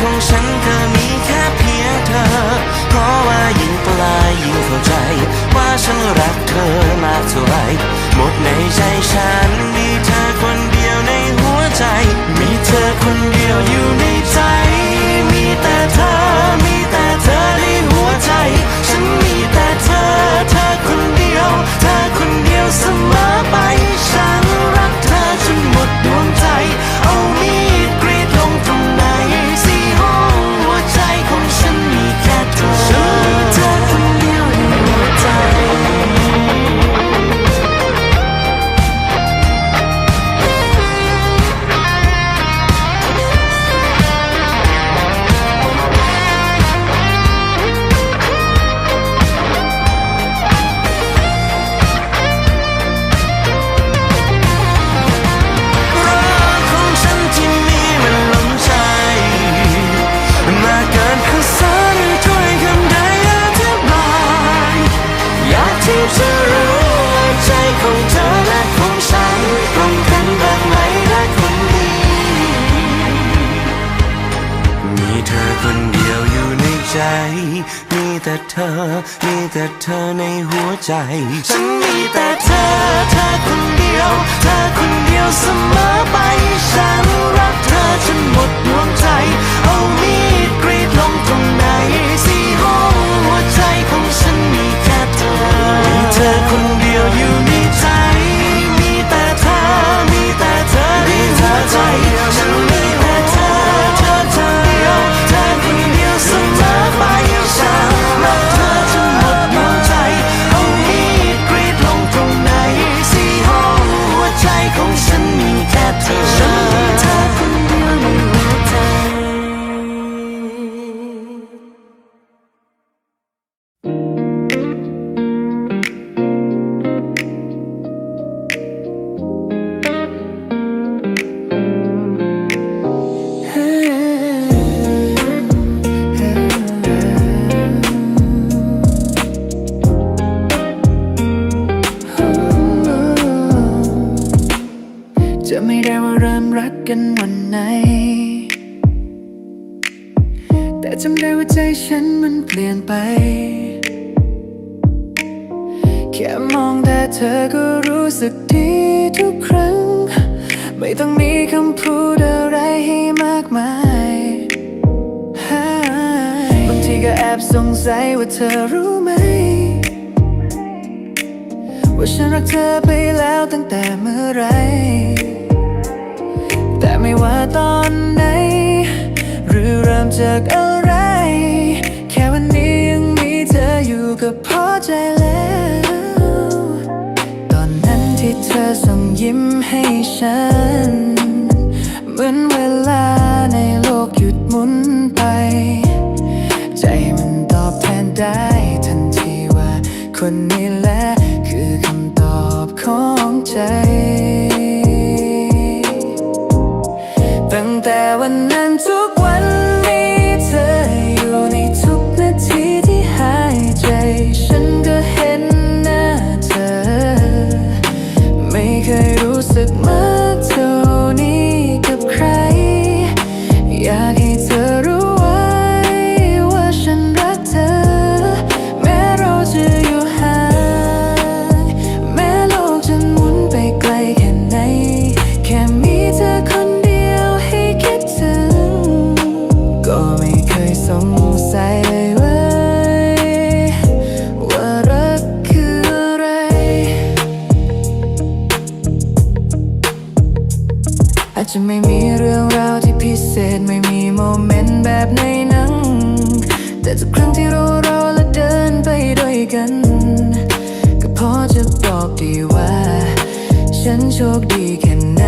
ของฉันก็มีแค่เพียงเธอ เพราะว่ายิ่งไกลยิ่งเข้าใจ ว่าฉันรักเธอมากเท่าไรหมดในใจฉันมีเธอคนเดียวในหัวใจ มีเธอคนเดียวอยู่ในใจ มีแต่เธอ มีแต่เธอในหัวใจ ฉันมีแต่เธอ เธอคนเดียว เธอคนเดียวเสมอไป หั แต่จำได้ว่าใจฉันมันเปลี่ยนไป แค่มองแต่เธอก็รู้สึกดีทุกครั้ง ไม่ต้องมีคำพูดอะไรให้มากมายบางทีก็แอบสงสัยว่าเธอรู้ไหม ว่าฉันรักเธอไปแล้วตั้งแต่เมื่อไหรแต่ไม่ว่าตอนไหน หรือเริ่มจากอะไร ก็พอใจแล้ว ตอนนั้นที่เธอส่งยิ้มให้ฉัน เหมือนเวลาในโลกหยุดหมุนไป ใจมันตอบแทนได้ทันทีว่าคนนี้ เมนแบบในหนัง แต่ทุกครั้งที่เรารอและเดินไปด้วยกัน ก็พอจะบอกดีว่า ฉันโชคดีแค่ไหน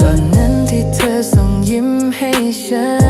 ตอนนั้นที่เธอส่งยิ้มให้ฉัน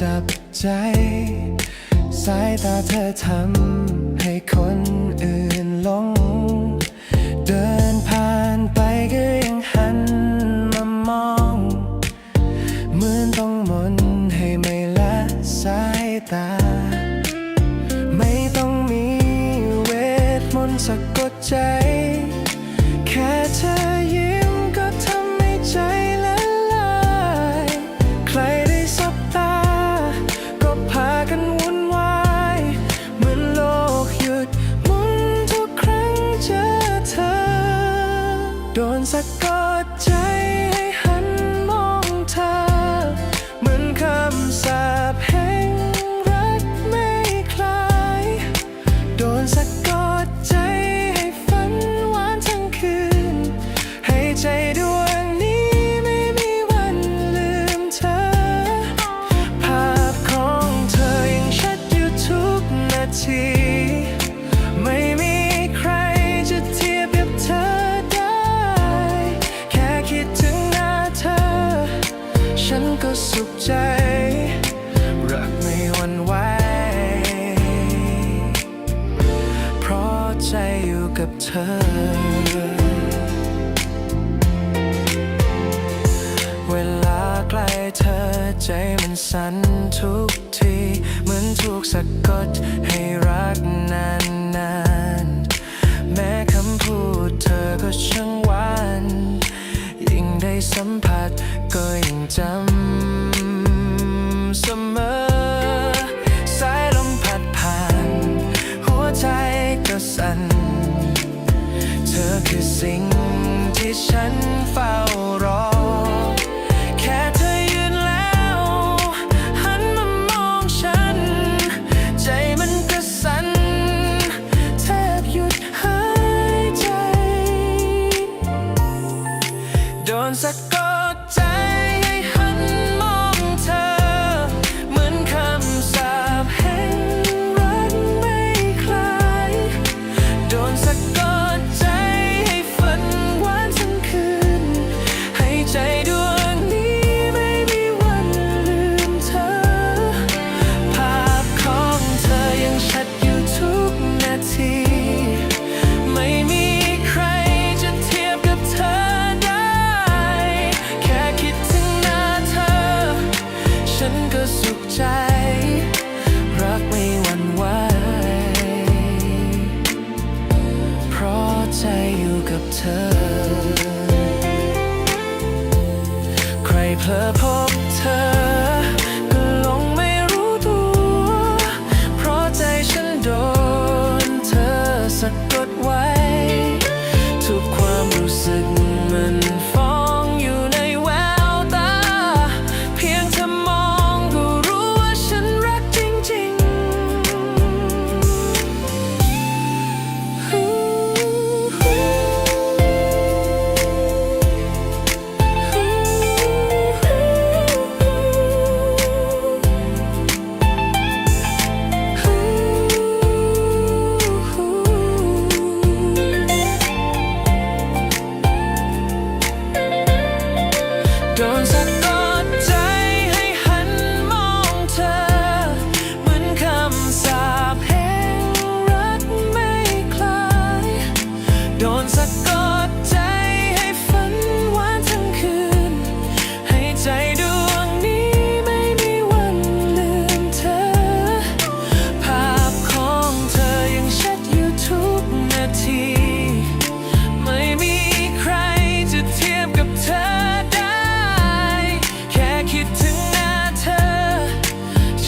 จับใจ สายตาเธอทำให้คนอื่นหลง เดินผ่านไปก็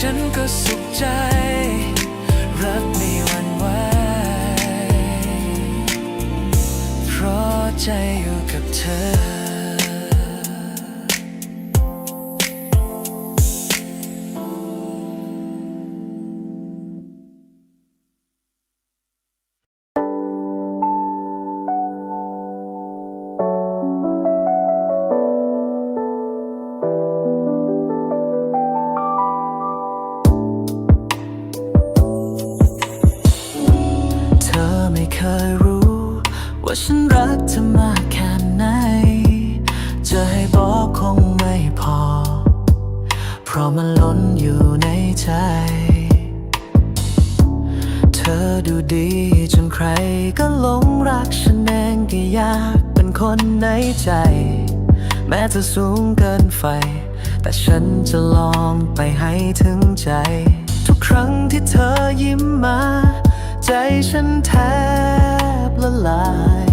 ฉันก็สุขใจ รักไม่หวั่นไหวเพราะใจ ก็หลงรักฉันเองก็อยากเป็นคนในใจ แม้จะสูงเกินไฟ แต่ฉันจะลองไปให้ถึงใจ ทุกครั้งที่เธอยิ้มมา ใจฉันแทบละลาย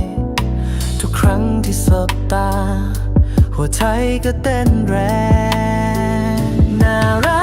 ทุกครั้งที่สบตา หัวใจก็เต้นแรงน่ารัก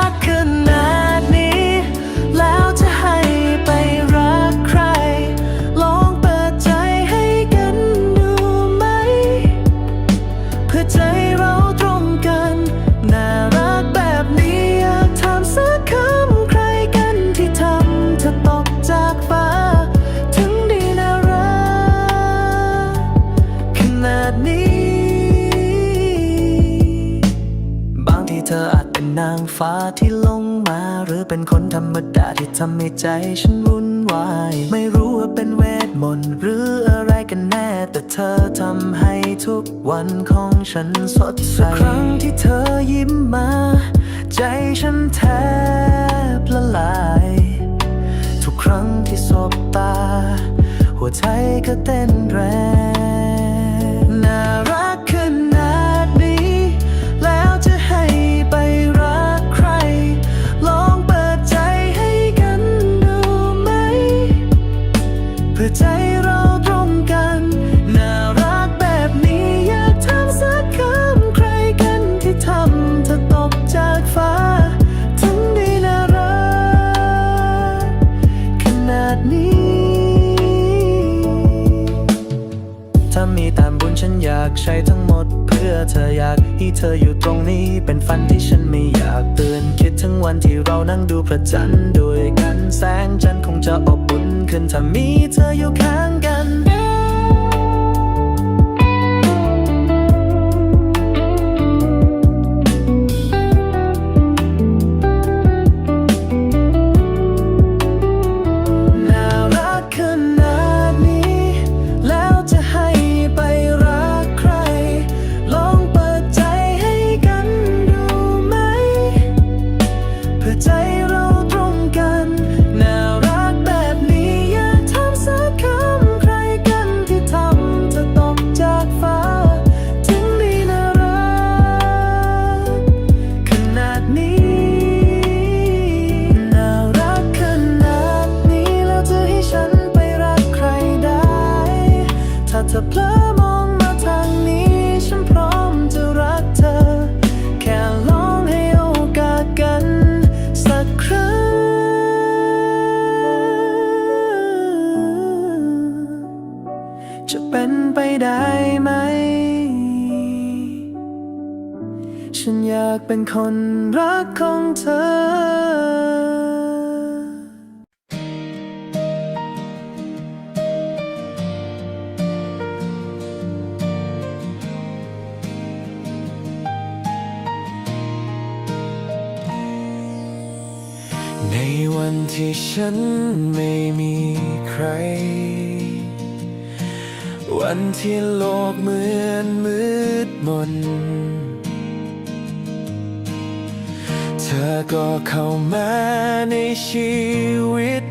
เธออาจเป็นนางฟ้าที่ลงมา หรือเป็นคนธรรมดาที่ทำให้ใจฉันวุ่นวาย ไม่รู้ว่าเป็นเวทมนต์หรืออะไรกันแน่ แต่เธอทำให้ทุกวันของฉันสดใสครั้งที่เธอยิ้มมา ใจฉันแทบละลาย ทุกครั้งที่สบตา หัวใจก็เต้นแรงากใช้ทั้งหมดเพื่อเธออยากให้เธออยู่ตรงนี้ เป็นฝันที่ฉันไม่อยากตื่นคิดถึงวันที่เรานั่งดูพระจันทร์ด้วยกันแสงจันทร์คงจะอบอุ่นขึ้นถ้ามีเธออยู่ข้าง ฉันไม่มีใคร วันที่โลกเหมือนมืดมน เธอก็เข้ามาในชีวิต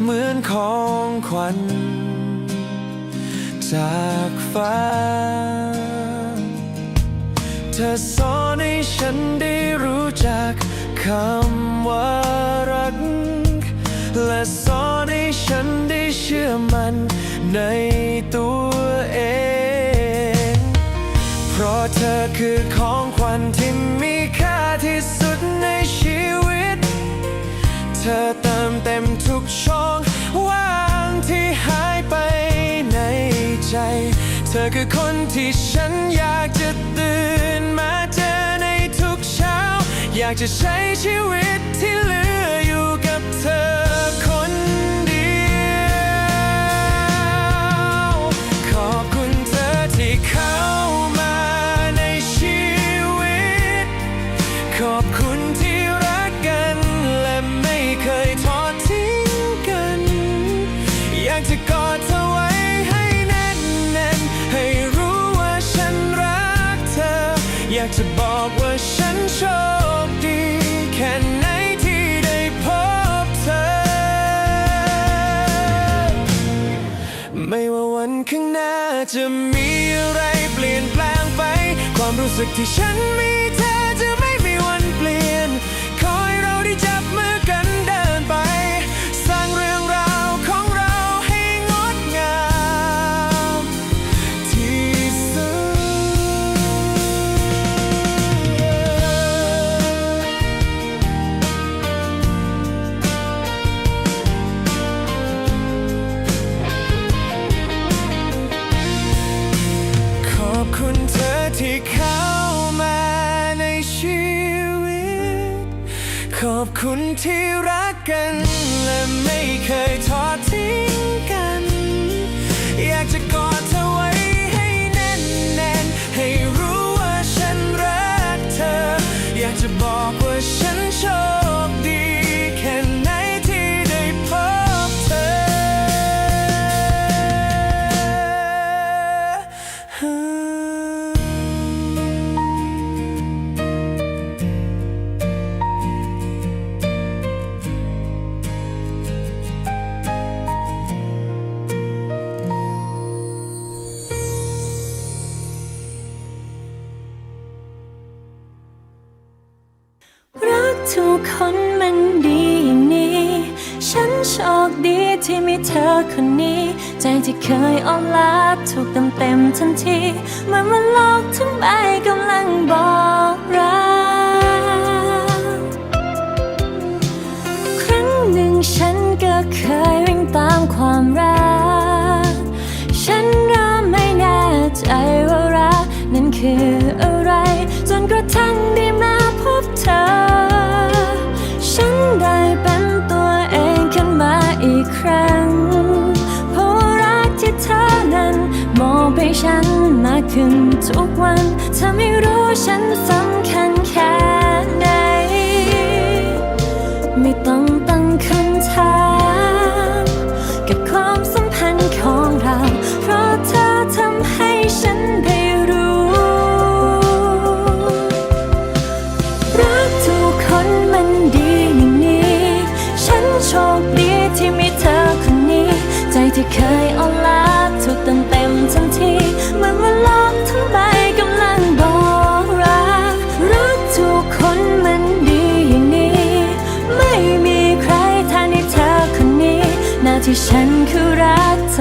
เหมือนของขวัญ จากฟ้า เธอสอนให้ฉันได้รู้จักคำว่ารัก และสอนให้ฉันได้เชื่อมันในตัวเอง เพราะเธอคือของขวัญที่มีค่าที่สุดในชีวิต เธอเติมเต็มทุกช่องว่างที่หายไปในใจ เธอคือคนที่ฉันอยากจะตื่นมาเจอในทุกเช้า อยากจะใช้ชีวิตที่ สึกที่ฉันมี คนนี้ ใจที่เคยอ่อนล้าถูกเต็มเต็มทันทีเหมือนว่าโลกทั้งใบกำลังบอกรักครั้งหนึ่งฉันก็เคยวิ่งตามความรัก ฉันริ่ไม่แน่ใจว่ารักนั้นคือ ให้ฉันมากขึ้นทุกวันเธอไม่รู้ฉันสำคัญแค่ไหน ไม่ต้อง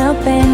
helping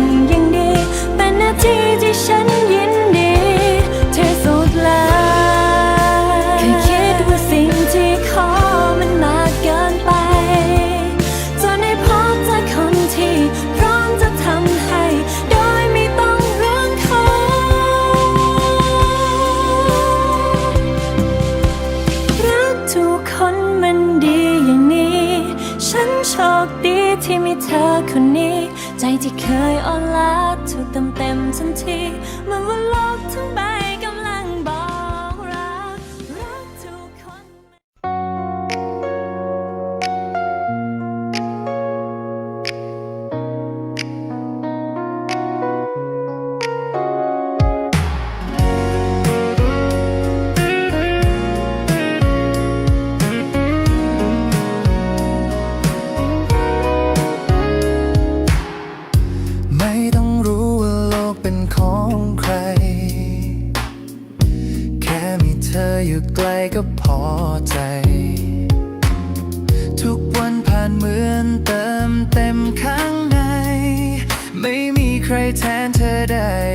อยู่ไกลก็พอใจ ทุกวันผ่านเหมือนเติมเต็มข้างใน ไม่มีใครแทนเธอได้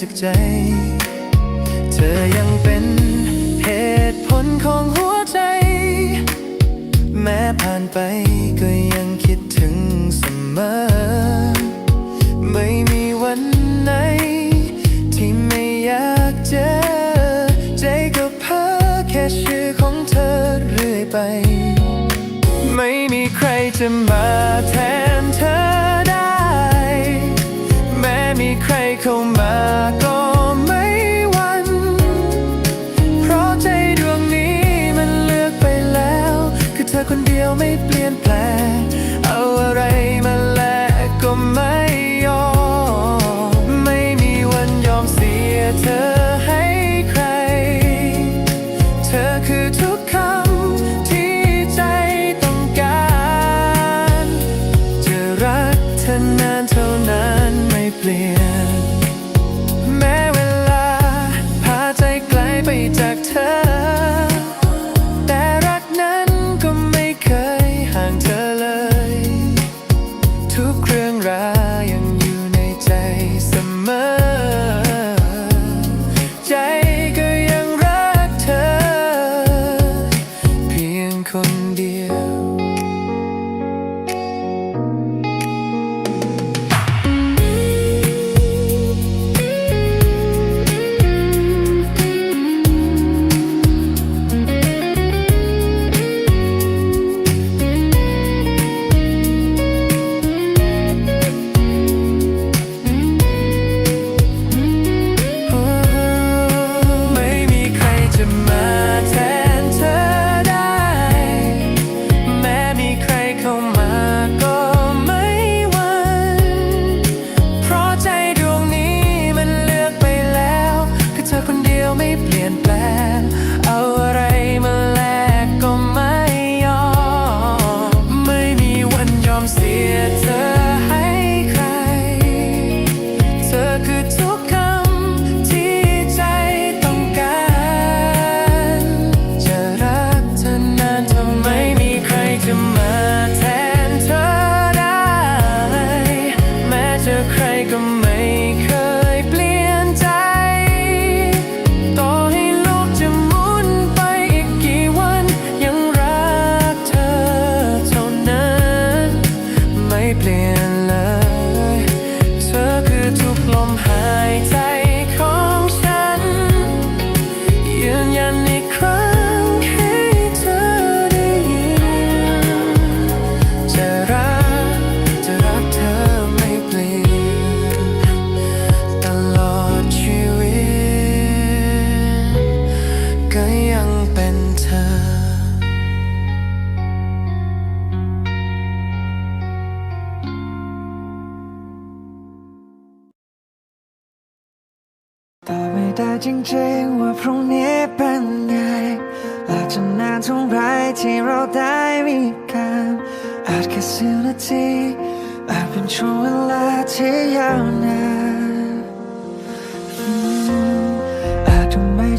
จากใจ เธอยังเป็นเหตุผลของหัวใจ แม้ผ่านไปก็ยังคิดถึงเสมอ ไม่มีวันไหน ที่ไม่อยากเจอ ใจก็เพ้อแค่ชื่อของเธอเรื่อยไป ไม่มีใครจะมาแทน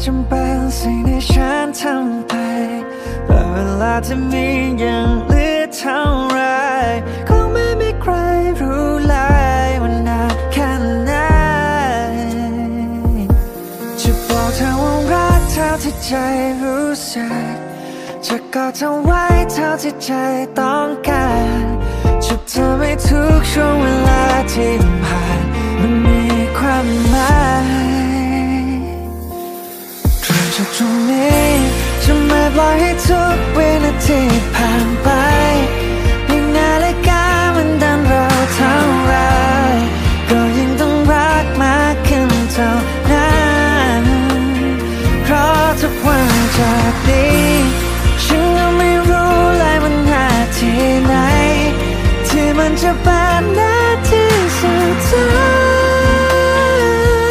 จำเป็นสิ่งที่ฉันทำไปแต่เวลาที่มียังเหลือเท่าไรคงไม่มีใครรู้เลยวันนานแค่ไหนจะบอกเธอว่ารักเท่าที่ใจรู้สึกจะกอดเธอไว้เท่าที่ใจต้องการจะทำให้ทุกช่วงเวลาที่ผ่าน ปล่อยให้ทุกวินาทีผ่านไปยิ่งนาฬิกามันดันเราเท่าไรก็ยังต้องรักมากขึ้นเท่านั้นเพราะทุกวันจากนี้ฉันก็ไม่รู้เลยมันหาที่ไหน ที่มันจะเป็นหน้าที่สุดท้า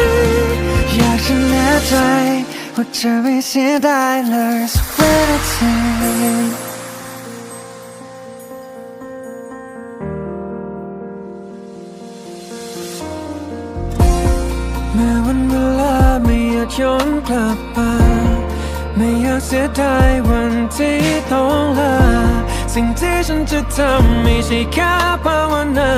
ยอยากจะแน่ใจว่าจะไม่เสียดายเลย เมื่อวันเวลาไม่อยากย้อนกลับไป ไม่อยากเสียดายวันที่ต้องลา สิ่งที่ฉันจะทำไม่ใช่แค่ภาวนา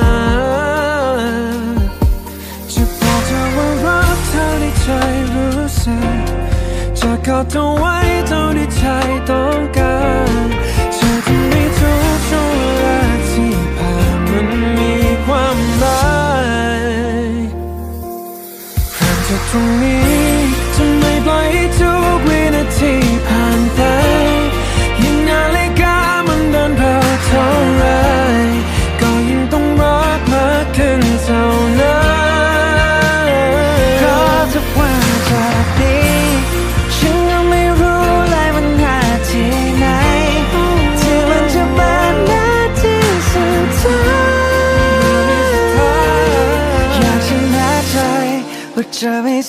จะบอกเธอว่ารักเธอในใจรู้สึก จะกอดเธอไว้เท่าที่ใจต้องการเธอทำให้ทุกช่วงเวลาที่ผ่านมันมีความหมายรักเธอตรงนี้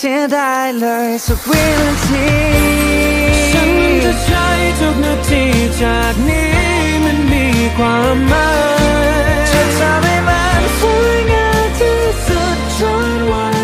เสียดายเลยสักวินาทีฉันจะใช้ทุกนาทีจากนี้มันมีความหมายจะทำให้มันสวยงามที่สุดจนวัน